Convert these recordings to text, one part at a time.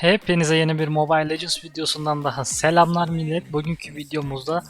Hepinize yeni bir Mobile Legends videosundan daha selamlar millet. Bugünkü videomuzda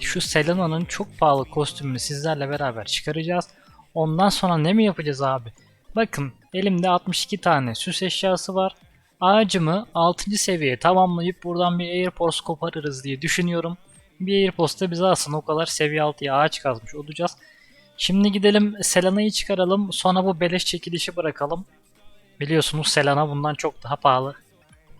şu Selena'nın çok pahalı kostümünü sizlerle beraber çıkaracağız. Ondan sonra ne mi yapacağız abi? Bakın elimde 62 tane süs eşyası var. Ağacımı 6. seviyeye tamamlayıp buradan bir Airpods koparırız diye düşünüyorum. Bir Airpods da bize alsın o kadar seviye 6'ya ağaç kazmış olacağız. Şimdi gidelim Selena'yı çıkaralım sonra bu beleş çekilişi bırakalım. Biliyorsunuz Selena bundan çok daha pahalı.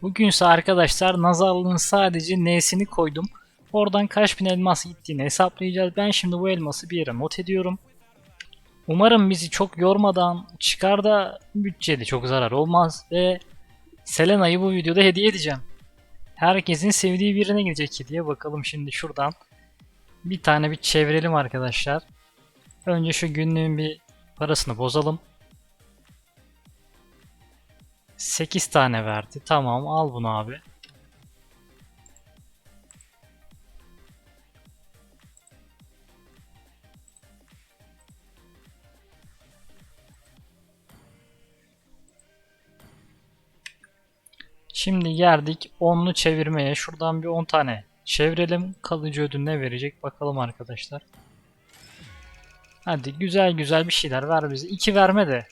Bugünse arkadaşlar nazarlığın sadece N'sini koydum. Oradan kaç bin elmas gittiğini hesaplayacağız. Ben şimdi bu elması bir yere not ediyorum. Umarım bizi çok yormadan çıkar da bütçede çok zarar olmaz ve Selena'yı bu videoda hediye edeceğim. Herkesin sevdiği birine gidecek hediye. Bakalım şimdi şuradan bir tane bir çevirelim arkadaşlar. Önce şu günlüğün bir parasını bozalım. 8 tane verdi. Tamam al bunu abi. Şimdi geldik onlu çevirmeye. Şuradan bir 10 tane çevirelim. Kalıcı ödül ne verecek bakalım arkadaşlar. Hadi güzel güzel bir şeyler ver bize. 2 verme de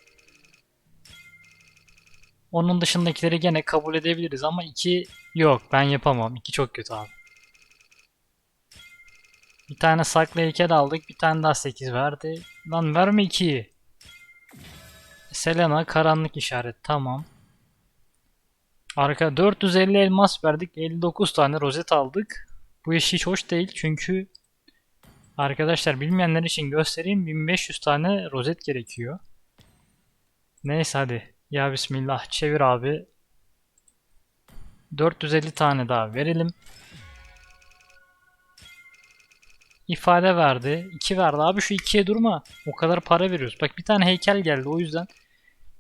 onun dışındakileri gene kabul edebiliriz ama 2 yok ben yapamam. 2 çok kötü abi. Bir tane saklı heykel aldık. Bir tane daha 8 verdi. Lan verme 2'yi. Selena karanlık işaret. Tamam. Arka 450 elmas verdik. 59 tane rozet aldık. Bu iş hiç hoş değil çünkü arkadaşlar bilmeyenler için göstereyim 1500 tane rozet gerekiyor. Neyse hadi. Ya bismillah çevir abi. 450 tane daha verelim. İfade verdi. 2 verdi. Abi şu 2'ye durma. O kadar para veriyoruz. Bak bir tane heykel geldi o yüzden.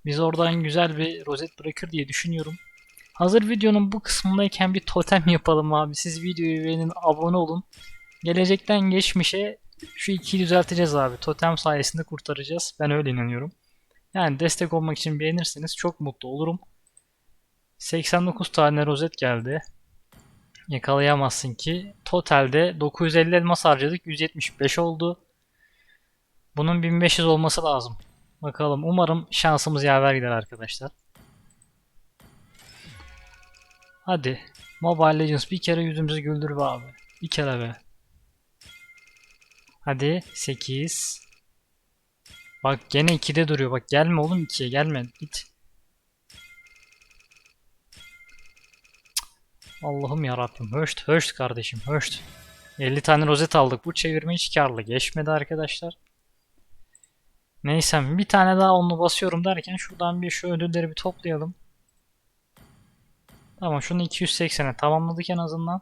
Biz oradan güzel bir rozet bırakır diye düşünüyorum. Hazır videonun bu kısmındayken bir totem yapalım abi. Siz videoyu beğenin, abone olun. Gelecekten geçmişe şu 2'yi düzelteceğiz abi. Totem sayesinde kurtaracağız. Ben öyle inanıyorum. Yani destek olmak için beğenirseniz çok mutlu olurum. 89 tane rozet geldi. Yakalayamazsın ki. Totalde 950 elmas harcadık. 175 oldu. Bunun 1500 olması lazım. Bakalım. Umarım şansımız yaver gider arkadaşlar. Hadi. Mobile Legends bir kere yüzümüzü güldür be abi. Bir kere be. Hadi 8 Bak gene 2'de duruyor. Bak gelme oğlum 2'ye gelme. Git. Allah'ım yarabbim. Höşt höşt kardeşim höşt. 50 tane rozet aldık. Bu çevirme hiç karlı. Geçmedi arkadaşlar. Neyse bir tane daha onlu basıyorum derken şuradan bir şu ödülleri bir toplayalım. Tamam şunu 280'e tamamladık en azından.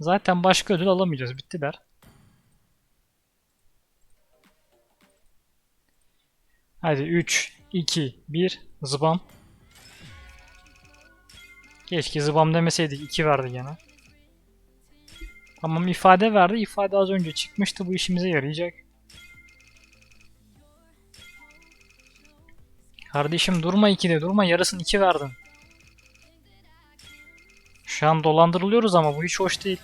Zaten başka ödül alamayacağız. Bittiler. Hadi 3, 2, 1, zıbam. Keşke zıbam demeseydik. 2 verdi gene. Tamam ifade verdi. İfade az önce çıkmıştı. Bu işimize yarayacak. Kardeşim durma 2'de durma. Yarısını 2 verdin. Şu an dolandırılıyoruz ama bu hiç hoş değil.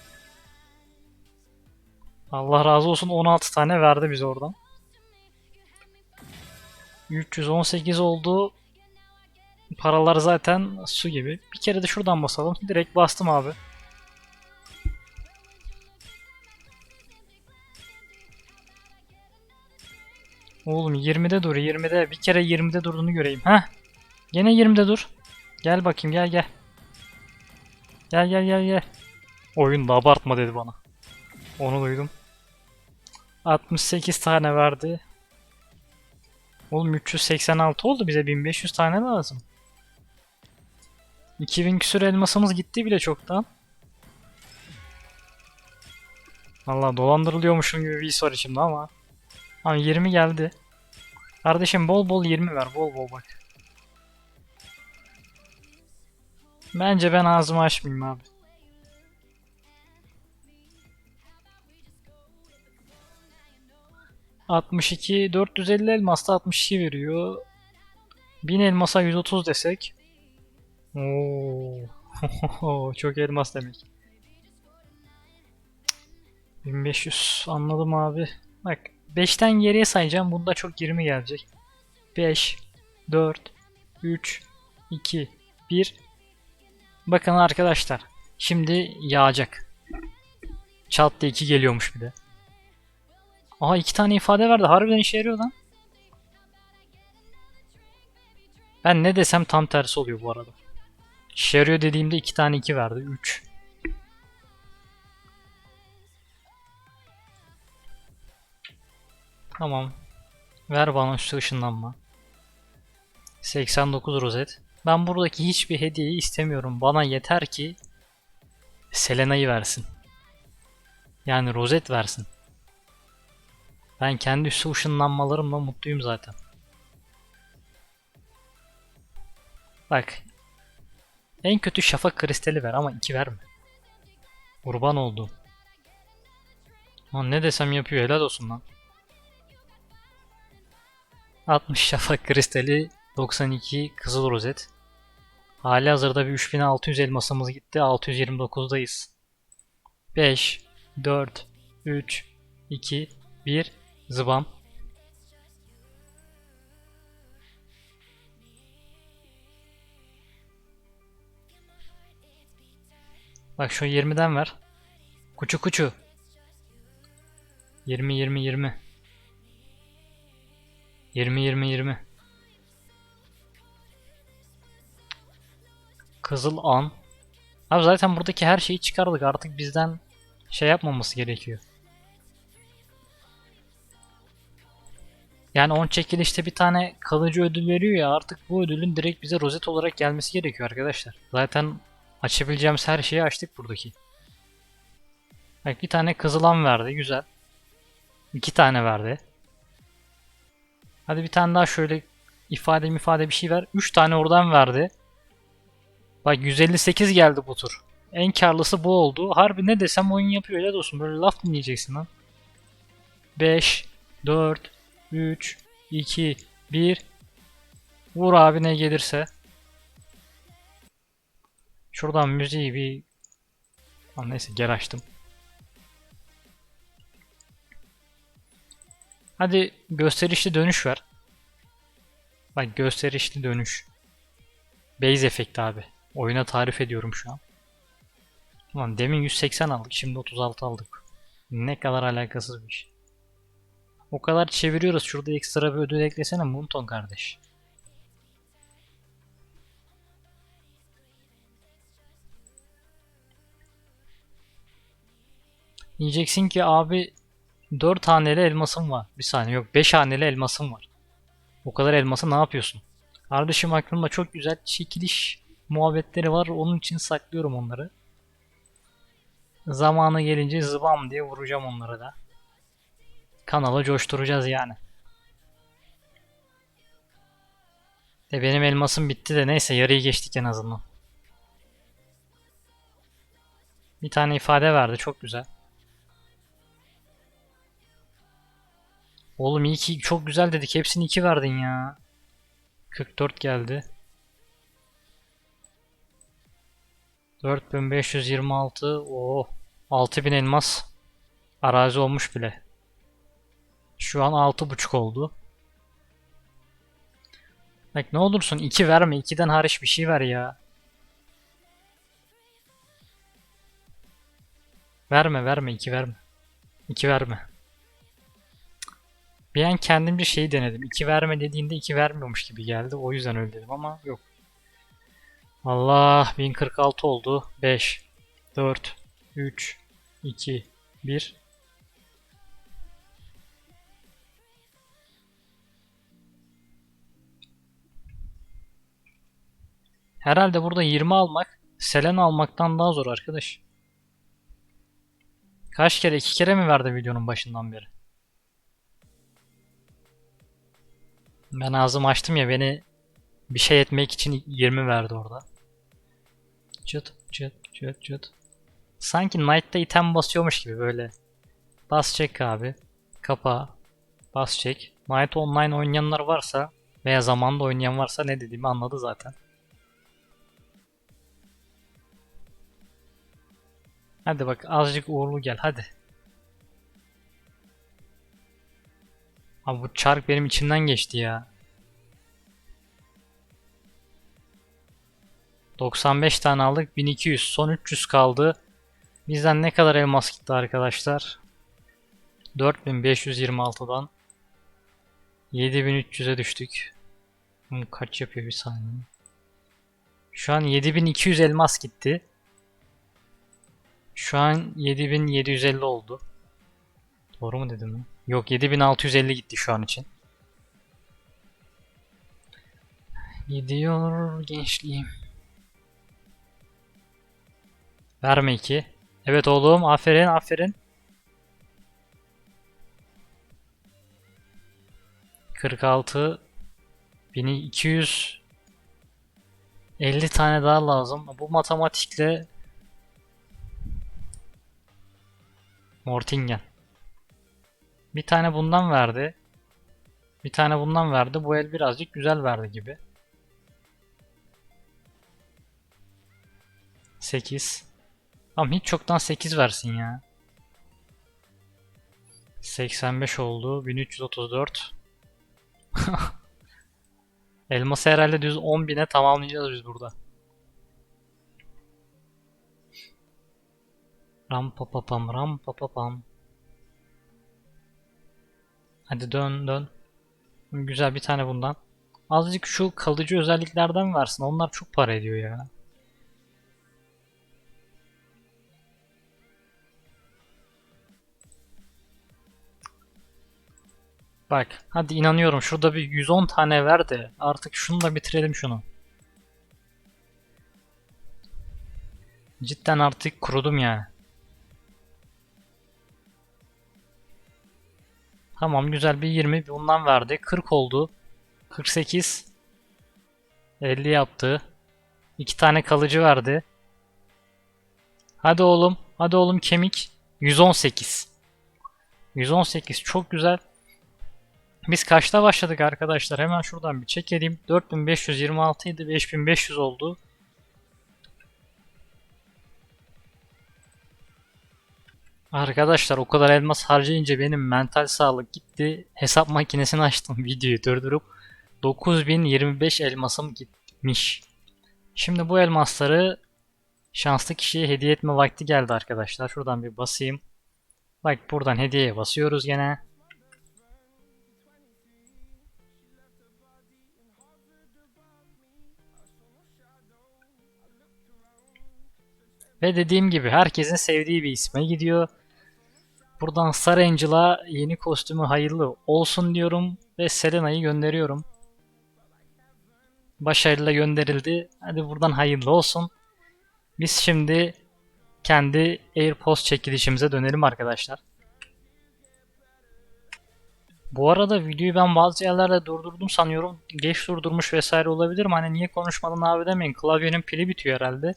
Allah razı olsun 16 tane verdi bize oradan. 318 oldu. Paralar zaten su gibi. Bir kere de şuradan basalım. Direkt bastım abi. Oğlum 20'de dur 20'de. Bir kere 20'de durduğunu göreyim. Heh. Gene 20'de dur. Gel bakayım gel gel. Gel gel gel gel. Oyunda abartma dedi bana. Onu duydum. 68 tane verdi. Oğlum 386 oldu bize 1500 tane lazım. 2000 küsür elmasımız gitti bile çoktan. Valla dolandırılıyormuşum gibi bir his var içimde ama. Ama 20 geldi. Kardeşim bol bol 20 ver bol bol bak. Bence ben ağzımı açmayayım abi. 62 450 elmasta 62 veriyor. 1000 elmasa 130 desek. Oo. Çok elmas demek. 1500 anladım abi. Bak 5'ten geriye sayacağım. Bunda çok 20 gelecek. 5 4 3 2 1 Bakın arkadaşlar. Şimdi yağacak. Çat diye 2 geliyormuş bir de. Aha iki tane ifade verdi. Harbiden işe yarıyor lan. Ben ne desem tam tersi oluyor bu arada. İşe yarıyor dediğimde iki tane 2 verdi. 3. Tamam. Ver bana şu ışınlanma. 89 rozet. Ben buradaki hiçbir hediyeyi istemiyorum. Bana yeter ki Selena'yı versin. Yani rozet versin. Ben kendi su ışınlanmalarımla mutluyum zaten. Bak. En kötü şafak kristali ver ama iki verme. Kurban oldum. Lan ne desem yapıyor helal olsun lan. 60 şafak kristali 92 kızıl rozet. Hali hazırda bir 3600 elmasımız gitti. 629'dayız. 5 4 3 2 1 Zıbam. Bak şu 20'den ver. Kuçu kuçu. 20 20 20. 20 20 20. Kızıl an. Abi zaten buradaki her şeyi çıkardık. Artık bizden şey yapmaması gerekiyor. Yani 10 çekilişte bir tane kalıcı ödül veriyor ya artık bu ödülün direkt bize rozet olarak gelmesi gerekiyor arkadaşlar. Zaten açabileceğimiz her şeyi açtık buradaki. Bak bir tane kızılan verdi güzel. İki tane verdi. Hadi bir tane daha şöyle ifade ifade bir şey ver. Üç tane oradan verdi. Bak 158 geldi bu tur. En karlısı bu oldu. Harbi ne desem oyun yapıyor helal olsun. Böyle laf dinleyeceksin lan. 5, 4, 3, 2, 1. Vur abi ne gelirse. Şuradan müziği bir... Lan neyse geri açtım. Hadi gösterişli dönüş ver. Bak gösterişli dönüş. Base efekt abi. Oyuna tarif ediyorum şu an. Ulan demin 180 aldık şimdi 36 aldık. Ne kadar alakasız bir şey. O kadar çeviriyoruz. Şurada ekstra bir ödül eklesene Munton kardeş. Diyeceksin ki abi 4 haneli elmasım var. Bir saniye yok 5 haneli elmasım var. O kadar elması ne yapıyorsun? Kardeşim aklımda çok güzel çekiliş muhabbetleri var. Onun için saklıyorum onları. Zamanı gelince zıbam diye vuracağım onları da. Kanalı coşturacağız yani. De benim elmasım bitti de neyse yarıyı geçtik en azından. Bir tane ifade verdi çok güzel. Oğlum iyi ki çok güzel dedik. Hepsini 2 verdin ya. 44 geldi. 4526 o 6000 elmas arazi olmuş bile. Şu an 6.5 oldu. Bak ne olursun 2 verme. 2'den hariç bir şey ver ya. Verme verme 2 verme. 2 verme. Bir an kendimce şeyi denedim. 2 verme dediğinde 2 vermiyormuş gibi geldi. O yüzden öyle dedim ama yok. Allah 1046 oldu. 5 4 3 2 1 Herhalde burada 20 almak Selena almaktan daha zor arkadaş. Kaç kere? iki kere mi verdi videonun başından beri? Ben ağzımı açtım ya beni bir şey etmek için 20 verdi orada. Çıt çıt çıt çıt. Sanki Knight'ta item basıyormuş gibi böyle. Bas çek abi. Kapa. Bas çek. Knight Online oynayanlar varsa veya zamanda oynayan varsa ne dediğimi anladı zaten. Hadi bak azıcık uğurlu gel hadi. Abi bu çark benim içimden geçti ya. 95 tane aldık. 1200. Son 300 kaldı. Bizden ne kadar elmas gitti arkadaşlar? 4526'dan 7300'e düştük. Kaç yapıyor bir saniye? Şu an 7200 elmas gitti. Şu an 7750 oldu. Doğru mu dedim? Yok 7650 gitti şu an için. Gidiyor gençliğim. Verme 2. Evet oğlum aferin aferin. 46 1200 50 tane daha lazım. Bu matematikle Mortingen. Bir tane bundan verdi. Bir tane bundan verdi. Bu el birazcık güzel verdi gibi. 8. Tamam hiç çoktan 8 versin ya. 85 oldu. 1334. Elması herhalde düz 10.000'e tamamlayacağız biz burada. Ram pa pa pam ram pa pa pam. Hadi dön dön. Güzel bir tane bundan. Azıcık şu kalıcı özelliklerden versin. Onlar çok para ediyor ya. Bak hadi inanıyorum şurada bir 110 tane ver de artık şunu da bitirelim şunu. Cidden artık kurudum yani. Tamam güzel bir 20 bundan verdi. 40 oldu. 48 50 yaptı. 2 tane kalıcı verdi. Hadi oğlum. Hadi oğlum kemik. 118. 118 çok güzel. Biz kaçta başladık arkadaşlar? Hemen şuradan bir çekelim. 4526 idi. 5500 oldu. Arkadaşlar o kadar elmas harcayınca benim mental sağlık gitti. Hesap makinesini açtım videoyu durdurup 9025 elmasım gitmiş. Şimdi bu elmasları şanslı kişiye hediye etme vakti geldi arkadaşlar. Şuradan bir basayım. Bak buradan hediyeye basıyoruz gene. Ve dediğim gibi herkesin sevdiği bir isme gidiyor. Buradan Star Angel'a yeni kostümü hayırlı olsun diyorum ve Selena'yı gönderiyorum. Başarıyla gönderildi. Hadi buradan hayırlı olsun. Biz şimdi kendi AirPods çekilişimize dönelim arkadaşlar. Bu arada videoyu ben bazı yerlerde durdurdum sanıyorum. Geç durdurmuş vesaire olabilir mi? Hani niye konuşmadın abi demeyin. Klavyenin pili bitiyor herhalde.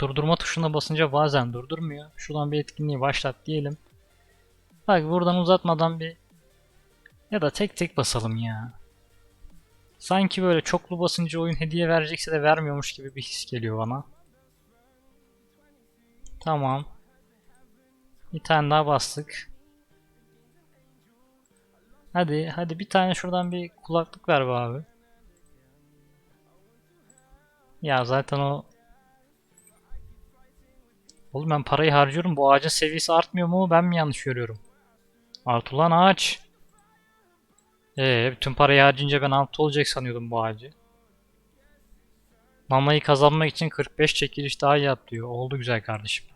Durdurma tuşuna basınca bazen durdurmuyor. Şuradan bir etkinliği başlat diyelim. Bak buradan uzatmadan bir ya da tek tek basalım ya. Sanki böyle çoklu basınca oyun hediye verecekse de vermiyormuş gibi bir his geliyor bana. Tamam. Bir tane daha bastık. Hadi hadi bir tane şuradan bir kulaklık ver be abi. Ya zaten o Oğlum ben parayı harcıyorum. Bu ağacın seviyesi artmıyor mu? Ben mi yanlış görüyorum? Artı ağaç. Ee, bütün parayı harcayınca ben altı olacak sanıyordum bu ağacı. Mamayı kazanmak için 45 çekiliş daha yap diyor. Oldu güzel kardeşim.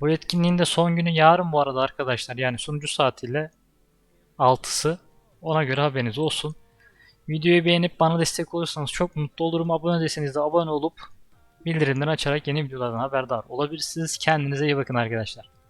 Bu etkinliğin de son günü yarın bu arada arkadaşlar. Yani sunucu saatiyle 6'sı. Ona göre haberiniz olsun. Videoyu beğenip bana destek olursanız çok mutlu olurum. Abone değilseniz de abone olup bildirimleri açarak yeni videolardan haberdar olabilirsiniz. Kendinize iyi bakın arkadaşlar.